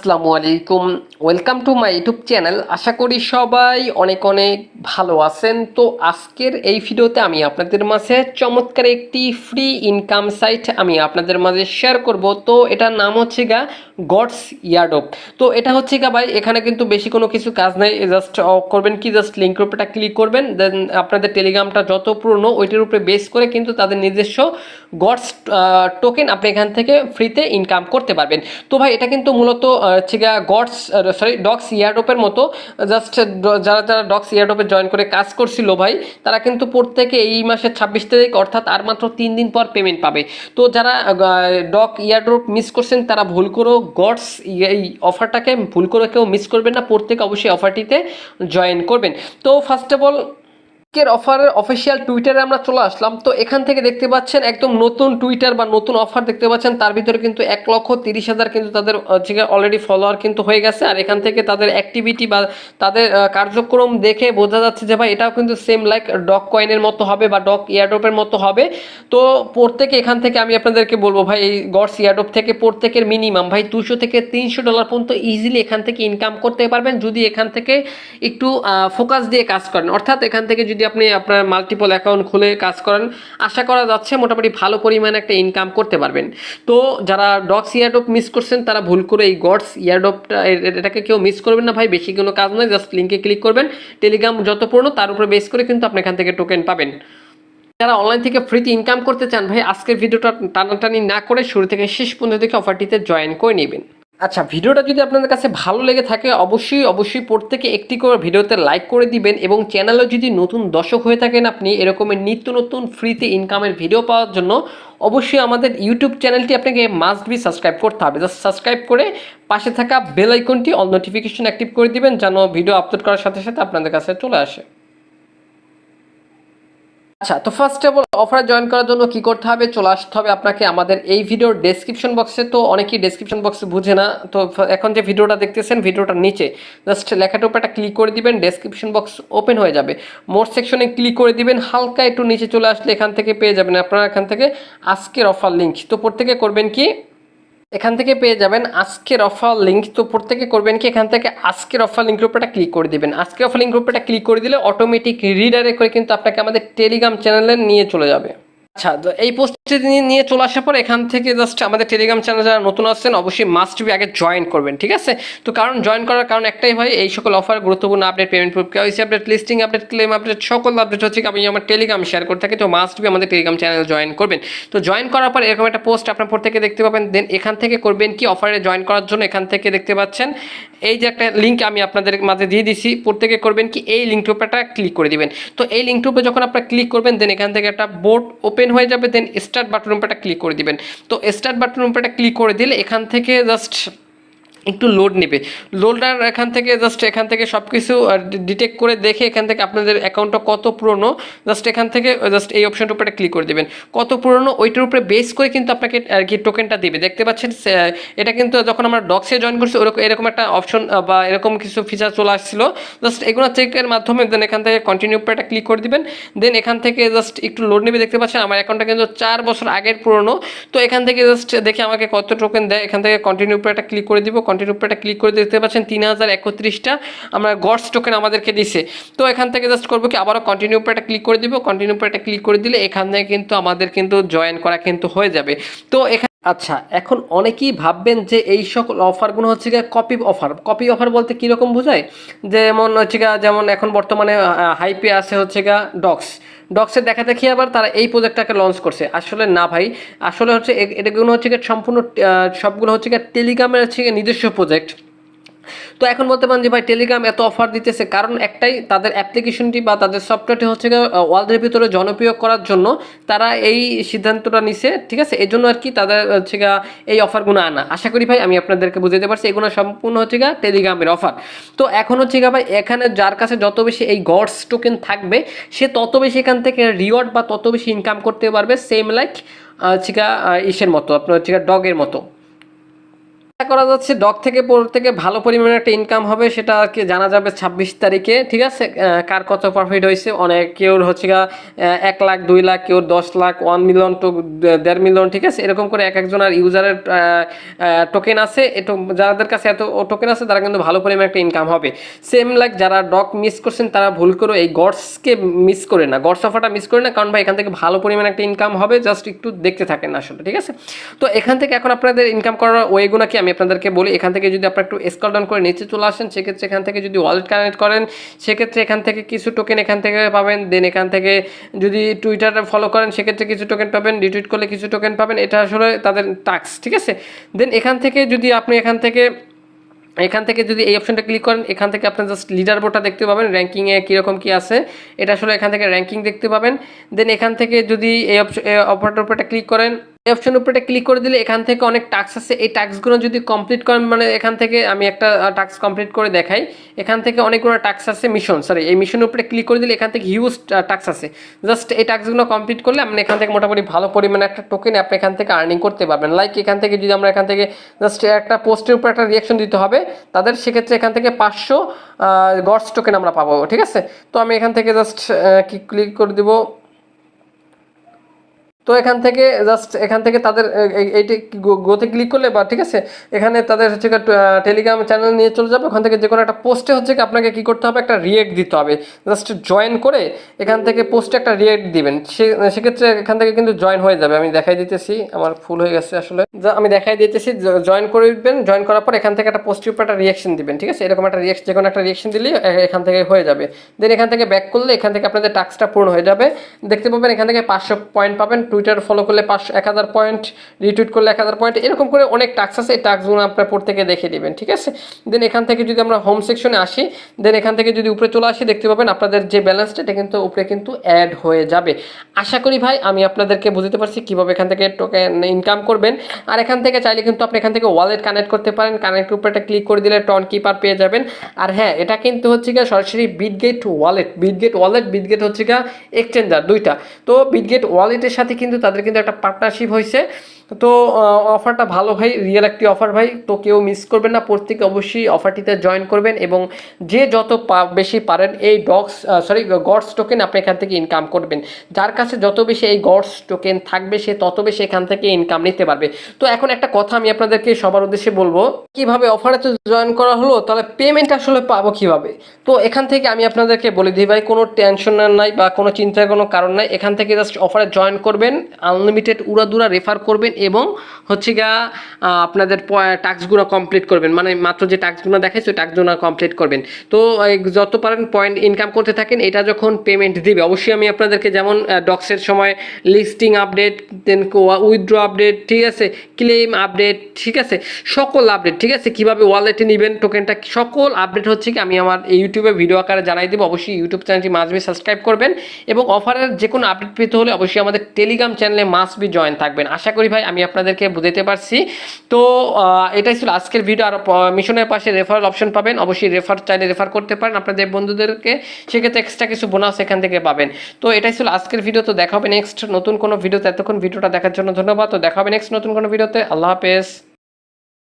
আসসালামু আলাইকুম। Welcome to my YouTube channel আশা করি সবাই অনেক অনেক ভালো আছেন। তো আজকের এই ভিডিওতে আমি আপনাদের মাঝে চমৎকার একটি ফ্রি ইনকাম সাইট আমি আপনাদের মাঝে শেয়ার করব। তো এটার নাম হচ্ছে গা গডস ইয়ার্ডপ তো এটা হচ্ছে গা ভাই, এখানে কিন্তু বেশি কোনো কিছু কাজ নেই জাস্ট করবেন কি জাস্ট লিঙ্কের উপরটা ক্লিক করবেন দেন আপনাদের টেলিগ্রামটা যত পুরনো, ওইটার উপরে বেস করে কিন্তু তাদের নিজস্ব গডস টোকেন আপনি এখান থেকে ফ্রিতে ইনকাম করতে পারবেন। তো ভাই, এটা কিন্তু মূলত হচ্ছে গিয়া গডস সরি ডক্স ইয়ারডোপের মতো জাস্ট যারা যারা ডক্স ইয়ারডোপে জয়েন করে কাজ করছিল ভাই, তারা কিন্তু প্রত্যেকে এই মাসের ছাব্বিশ তারিখ, অর্থাৎ আর মাত্র তিন দিন পর পেমেন্ট পাবে। তো যারা ডক ইয়ারড্রপ মিস করছেন, তারা ভুল করেও গডস এই অফারটাকে ভুল করে কেউ মিস করবেন না। প্রত্যেক অবশ্যই অফারটিতে জয়েন করবেন। তো ফার্স্ট অফ অল আজকের অফারের অফিসিয়াল টুইটারে আমরা চলে আসলাম। তো এখান থেকে দেখতে পাচ্ছেন একদম নতুন টুইটার বা নতুন অফার দেখতে পাচ্ছেন। তার ভিতরে কিন্তু এক লক্ষ তিরিশ হাজার কিন্তু তাদের অলরেডি ফলোয়ার কিন্তু হয়ে গেছে। আর এখান থেকে তাদের অ্যাক্টিভিটি বা তাদের কার্যক্রম দেখে বোঝা যাচ্ছে যে, ভাই, এটাও কিন্তু সেম লাইক ডক কয়েনের মতো হবে বা ডক ইয়ারড্রপের মতো হবে। তো প্রত্যেকে এখান থেকে আমি আপনাদেরকে বলব, ভাই, এই গডস ইয়ারড্রপ থেকে প্রত্যেকের মিনিমাম ভাই দুশো থেকে তিনশো ডলার পর্যন্ত ইজিলি এখান থেকে ইনকাম করতে পারবেন। যদি এখান থেকে একটু ফোকাস দিয়ে কাজ করেন, অর্থাৎ এখান থেকে যদি আপনি আপনার মাল্টিপল অ্যাকাউন্ট খুলে কাজ করেন, আশা করা যাচ্ছে মোটামুটি ভালো পরিমাণে একটা ইনকাম করতে পারবেন। তো যারা ডগস ইয়ারডপ মিস করছেন, তারা ভুল করে এই গডস ইয়ারডপটা এটাকে কেউ মিস করবেন না ভাই, বেশি কোনো কাজ নয় জাস্ট লিঙ্কে ক্লিক করবেন। টেলিগ্রাম যত পুরনো, তার উপরে বেস করে কিন্তু আপনি এখান থেকে টোকেন পাবেন। যারা অনলাইন থেকে ফ্রিতে ইনকাম করতে চান, ভাই, আজকের ভিডিওটা টানাটানি না করে শুরু থেকে শেষ পর্যন্ত দেখে অফারটিতে জয়েন করে নেবেন। আচ্ছা ভিডিওটা যদি আপনাদের কাছে ভালো লেগে থাকে, অবশ্যই অবশ্যই প্রত্যেকে একটি করে ভিডিওতে লাইক করে দিবেন এবং চ্যানেলে যদি নতুন দর্শক হয়ে থাকেন আপনি এরকমের নিত্য নতুন ফ্রিতে ইনকামের ভিডিও পাওয়ার জন্য, অবশ্যই আমাদের ইউটিউব চ্যানেলটি আপনাকে মাস্ট বি সাবস্ক্রাইব করতে হবে। জাস্ট সাবস্ক্রাইব করে পাশে থাকা বেল আইকনটি অল নোটিফিকেশন অ্যাক্টিভ করে দিবেন যেন ভিডিও আপলোড করার সাথে সাথে আপনাদের কাছে চলে আসে। আচ্ছা তো first of all offer join করার জন্য কি করতে হবে? চলে আসতে হবে আপনাকে আমাদের এই ভিডিওর ডেসক্রিপশন বক্সে তো অনেকেই ডেসক্রিপশন বক্সে বুঝে না। তো এখন যে ভিডিওটা দেখতেছেন ভিডিওটার নিচে। জাস্ট লেখাটার উপর একটা ক্লিক করে দিবেন ডেসক্রিপশন বক্স ওপেন হয়ে যাবে। মোর সেকশনে ক্লিক করে দিবেন, হালকা একটু নিচে চলে আসলে এখান থেকে পেয়ে যাবেন। আপনারা এখান থেকে আজকের অফার লিঙ্ক তো প্রত্যেকে করবেন কি? এখান থেকে পেয়ে যাবেন আজকের অফার লিঙ্ক তো প্রত্যেকে করবেন কি, এখান থেকে আজকের অফার লিঙ্ক উপরটা ক্লিক করে দিবেন। আজকের অফার লিঙ্ক উপরটা ক্লিক করে দিলে অটোমেটিক রিডারে করে কিন্তু আপনাকে আমাদের টেলিগ্রাম চ্যানেলে নিয়ে চলে যাবে। আচ্ছা তো এই পোস্টটি নিয়ে চলে আসার পর এখান থেকে জাস্ট আমাদের টেলিগ্রাম চ্যানেল যারা নতুন আসছেন, অবশ্যই মাস্ট বি আগে জয়েন করবেন, ঠিক আছে? তো কারণ জয়েন করার কারণ একটাই হয়, এই সকল অফার গুরুত্বপূর্ণ update payment proof KYC update listing update claim update সকল আপডেট হচ্ছে আমি আমার টেলিগ্রাম শেয়ার করে থাকি, তো মাস্ট বি আমাদের টেলিগ্রাম চ্যানেল জয়েন করবেন। তো জয়েন করার পর এরকম একটা পোস্ট আপনার প্রত্যেকে দেখতে পাবেন দেন এখান থেকে করবেন কি অফারে জয়েন করার জন্য এখান থেকে দেখতে পাচ্ছেন এই যে একটা লিঙ্ক আমি আপনাদের মাঝে দিয়ে দিছি, প্রত্যেকে করবেন কি, এই লিঙ্কটির একটা ক্লিক করে দিবেন। তো এই লিঙ্কটির উপরে যখন আপনারা ক্লিক করবেন দেন এখান থেকে একটা বোর্ড ওপেন হয়ে যাবে দেন স্টার্ট বাটন উপরটা ক্লিক করে দিবেন। তো স্টার্ট বাটন উপরটা ক্লিক করে দিলে এখান থেকে জাস্ট একটু লোড নেবে। লোডার এখান থেকে জাস্ট এখান থেকে সব কিছু ডিটেক্ট করে দেখে এখান থেকে আপনাদের অ্যাকাউন্টটা কত পুরনো জাস্ট এখান থেকে জাস্ট এই অপশনটার উপরে ক্লিক করে দেবেন। কত পুরনো, ওইটার উপরে বেস করে কিন্তু আপনাকে আর কি টোকেনটা দিবে। দেখতে পাচ্ছেন এটা কিন্তু যখন আমরা ডক্সে জয়েন করছি, ওরকম, এরকম একটা অপশন বা এরকম কিছু ফিচার চলে আসছিল। জাস্ট এগুলো চেকের মাধ্যমে দেন এখান থেকে কন্টিনিউ উপরে একটা ক্লিক করে দিবেন। দেন এখান থেকে জাস্ট একটু লোড নেবে। দেখতে পাচ্ছেন, আমার অ্যাকাউন্টটা কিন্তু চার বছর আগের পুরনো। তো এখান থেকে জাস্ট দেখে আমাকে কত টোকেন দেয়, এখান থেকে কন্টিনিউ উপরে একটা ক্লিক করে দিব কন্টিনিউ উপরে ক্লিক করে দেখতে পাচ্ছেন তিন হাজার একত্রিশটা আমরা গডস টোকেন আমাদেরকে দিছে। তো এখান থেকে জাস্ট করব কি, আবারও কন্টিনিউ উপরে একটা ক্লিক করে দিব। কন্টিনিউ উপরে একটা ক্লিক করে দিলে এখান থেকে কিন্তু আমাদের কিন্তু জয়েন করা কিন্তু হয়ে যাবে। তো এখানে আচ্ছা এখন অনেকেই ভাববেন যে এই সকল অফারগুলো হচ্ছে গিয়ে কপি অফার কপি অফার বলতে কীরকম বোঝায়? যেমন হচ্ছে গিয়ে, যেমন এখন বর্তমানে হাইপে আছে হচ্ছে গা ডক্স ডক্সের দেখা দেখি আবার তারা এই প্রোজেক্টটাকে লঞ্চ করছে। আসলে না ভাই, আসলে হচ্ছে এটাগুলো হচ্ছে গিয়ে সম্পূর্ণ সবগুলো হচ্ছে গিয়ে টেলিগ্রামের হচ্ছে নিজস্ব প্রজেক্ট তো এখন বলতে পারেন যে ভাই টেলিগ্রাম এত অফার দিতেছে, কারণ একটাই তাদের অ্যাপ্লিকেশনটি বা তাদের সফটওয়্যারটি হচ্ছে ওয়ার্ল্ডের ভিতরে জনপ্রিয় করার জন্য তারা এই সিদ্ধান্তটা নিছে, ঠিক আছে? এই জন্য আর কি তাদের হচ্ছে এই অফারগুলো আনা। আশা করি ভাই আমি আপনাদেরকে বুঝাতে পারছি, এগুলো সম্পূর্ণ হচ্ছে গিয়ে টেলিগ্রামের অফার তো এখন হচ্ছে গিয়ে ভাই, এখানে যার কাছে যত বেশি এই গডস টোকেন থাকবে, সে তত বেশি এখান থেকে রিওয়ার্ড বা তত বেশি ইনকাম করতে পারবে সেম লাইক হচ্ছে ইসের মতো, আপনার হচ্ছে ডগের মতো। করা যাচ্ছে ডক থেকে থেকে ভালো পরিমাণে একটা ইনকাম হবে, সেটা কি জানা যাবে ছাব্বিশ তারিখে, ঠিক আছে? কার কত প্রফিট হয়েছে? অনেক কেউ হচ্ছে এক লাখ, দুই লাখ কেউ দশ লাখ ওয়ান মিলিয়ন টু দেড় মিলিয়ন ঠিক আছে? এরকম করে এক একজনের ইউজারের টোকেন আছে। যাদের কাছে এত টোকেন আছে, তারা কিন্তু ভালো পরিমাণে একটা ইনকাম হবে। সেম লাইক যারা ডক মিস করছেন, তারা ভুল করে এই গডসকে মিস করে না। গডস অফারটা মিস করে না, কারণ ভাই, এখান থেকে ভালো পরিমাণে একটা ইনকাম হবে জাস্ট একটু দেখতে থাকেন আসলে, ঠিক আছে? তো এখান থেকে এখন আপনাদের ইনকাম করার ওয়েগুলো কি আমি আপনাদেরকে বলি এখান থেকে যদি আপনারা একটু স্কল ডাউন করে নিচে চলে আসেন সেক্ষেত্রে এখান থেকে যদি ওয়ালেট কানেক্ট করেন সেক্ষেত্রে এখান থেকে কিছু টোকেন এখান থেকে পাবেন দেন এখান থেকে যদি টুইটারে ফলো করেন সেক্ষেত্রে কিছু টোকেন পাবেন রিটুইট করলে কিছু টোকেন পাবেন এটা আসলে তাদের টাস্ক ঠিক আছে দেন এখান থেকে যদি আপনি এখান থেকে এখান থেকে যদি এই অপশনটা ক্লিক করেন এখান থেকে আপনার জাস্ট লিডার বোর্ডটা দেখতে পাবেন র্যাঙ্কিংয়ে কীরকম কী আছে এটা আসলে এখান থেকে র্যাঙ্কিং দেখতে পাবেন দেন এখান থেকে যদি এই অপশন অপারেটর ক্লিক করেন অপশন উপরে ক্লিক করে দিলে এখান থেকে অনেক টাস্ক আছে এই টাস্কগুলো যদি কমপ্লিট করেন মানে এখান থেকে আমি একটা টাস্ক কমপ্লিট করে দেখাই এখান থেকে অনেকগুলো টাস্ক আছে মিশন সরি এই মিশনের উপরে ক্লিক করে দিলে এখান থেকে হিউজ টাস্ক আছে জাস্ট এই টাস্কগুলো কমপ্লিট করলে আপনি এখান থেকে মোটামুটি ভালো পরিমাণে একটা টোকেন আপনি এখান থেকে আর্নিং করতে পারবেন লাইক এখান থেকে যদি আমরা এখান থেকে জাস্ট একটা পোস্টের উপর একটা রিয়াকশন দিতে হবে তাদের সেক্ষেত্রে এখান থেকে পাঁচশো গডস টোকেন আমরা পাবো ঠিক আছে তো আমি এখান থেকে জাস্ট কি ক্লিক করে দিব তো এখান থেকে জাস্ট এখান থেকে তাদের এইটি গোতে ক্লিক করলে বা ঠিক আছে, এখানে তাদের হচ্ছে টেলিগ্রাম চ্যানেল নিয়ে চলে যাবে, ওখান থেকে যে কোনো একটা পোস্টে হচ্ছে আপনাকে কী করতে হবে, একটা রিয়েক্ট দিতে হবে। জাস্ট জয়েন করে এখান থেকে পোস্টে একটা রিয়েক্ট দিবেন। সেক্ষেত্রে এখান থেকে কিন্তু জয়েন হয়ে যাবে। আমি দেখাই দিতেছি, আমার ফুল হয়ে গেছে আসলে। আমি দেখাই দিতেছি জয়েন করে দিবেন জয়েন করার পর এখান থেকে একটা পোস্টের উপর একটা রিয়াকশন দিবেন, ঠিক আছে? এরকম একটা রিয়াকশন যে কোনো একটা রিয়াকশন দিলেই এ- এখান থেকে হয়ে যাবে। দেন এখান থেকে ব্যাক করলে এখান থেকে আপনাদের টাস্কটা পূর্ণ হয়ে যাবে। দেখতে পাবেন এখান থেকে পাঁচশো পয়েন্ট পাবেন টুইটার ফলো করলে পাঁচশো এক হাজার পয়েন্ট রিটুইট করলে এক হাজার পয়েন্ট এরকম করে অনেক টাক্স আছে, এই টাক্সগুলো আপনার থেকে দেখে নেবেন, ঠিক আছে? দেন এখান থেকে যদি আমরা হোম সেকশনে আসি দেন এখান থেকে যদি উপরে চলে আসি, দেখতে পাবেন আপনাদের যে ব্যালেন্সটা এটা কিন্তু উপরে কিন্তু অ্যাড হয়ে যাবে। আশা করি ভাই, আমি আপনাদেরকে বুঝতে পারছি কীভাবে এখান থেকে টোকেন ইনকাম করবেন। আর এখান থেকে চাইলে কিন্তু আপনি এখান থেকে ওয়ালেট কানেক্ট করতে পারেন। কানেক্ট উপরে একটা ক্লিক করে দিলে টন কিপার পেয়ে যাবেন। আর হ্যাঁ এটা কিন্তু হচ্ছে গিয়ে সরাসরি Bitget wallet Bitget wallet Bitget হচ্ছে গিয়ে এক্সচেঞ্জার দুইটা। তো বিটগেট ওয়ালেটের সাথে কিন্তু তাদের কিন্তু একটা পার্টনারশিপ হয়েছে তো অফারটা ভালো ভাই রিয়েল একটি অফার ভাই, তো কেউ মিস করবেন না, প্রত্যেকে অবশ্যই অফারটিতে জয়েন করবেন এবং যে যত বেশি পারেন এই ডগস সরি গডস টোকেন আপনি এখান থেকে ইনকাম করবেন। যার কাছে যত বেশি এই গডস টোকেন থাকবে, সে তত বেশি এখান থেকে ইনকাম নিতে পারবে। তো এখন একটা কথা আমি আপনাদেরকে সবার উদ্দেশ্যে বলব, কীভাবে অফারে তো জয়েন করা হলো, তাহলে পেমেন্ট আসলে পাবো কীভাবে? তো এখান থেকে আমি আপনাদেরকে বলে দিই ভাই, কোনো টেনশন নাই বা কোনো চিন্তার কোনো কারণ নাই, এখান থেকে জাস্ট অফারে জয়েন করবেন আনলিমিটেড উড়াদুরা রেফার করবেন এবং হচ্ছে গিয়া আপনাদের টাস্কগুলো কমপ্লিট করবেন। মানে মাত্র যে টাস্কগুলো দেখাইছে, ওই টাস্কগুলো কমপ্লিট করবেন। তো যত পারেন পয়েন্ট ইনকাম করতে থাকেন, এটা যখন পেমেন্ট দিবে, অবশ্যই আমি আপনাদেরকে যেমন ডক্সের সময় listing update then withdraw update ঠিক আছে? ক্লেম আপডেট ঠিক আছে? সকল আপডেট ঠিক আছে? কীভাবে ওয়ালেটে নেবেন টোকেনটা সকল আপডেট হচ্ছে কি, আমি আমার ইউটিউবে ভিডিও আকারে জানাই দেবো। অবশ্যই ইউটিউব চ্যানেলটি মাস্ট বি সাবস্ক্রাইব করবেন এবং অফারের যে কোনো আপডেট পেতে হলে অবশ্যই আমাদের টেলিগ্রাম চ্যানেলে মাস্ট বি জয়েন থাকবেন। আশা করি ভাই আমি আপনাদেরকে বুঝাতে পারছি। তো এটাই ছিল আজকের ভিডিও আর মিশনের পাশে রেফারেল অপশন পাবেন। অবশ্যই রেফার চাইলে রেফার করতে পারেন। আপনাদের বন্ধুদেরকে সেক্ষেত্রে এক্সট্রা কিছু বোনাস এখান থেকে পাবেন। তো, এটাই ছিল আজকের ভিডিও তো, দেখা হবে নেক্সট নতুন কোনো ভিডিওতে এতক্ষণ ভিডিওটা দেখার জন্য ধন্যবাদ। তো, দেখা হবে নেক্সট নতুন কোনো ভিডিওতে আল্লাহ হাফেজ।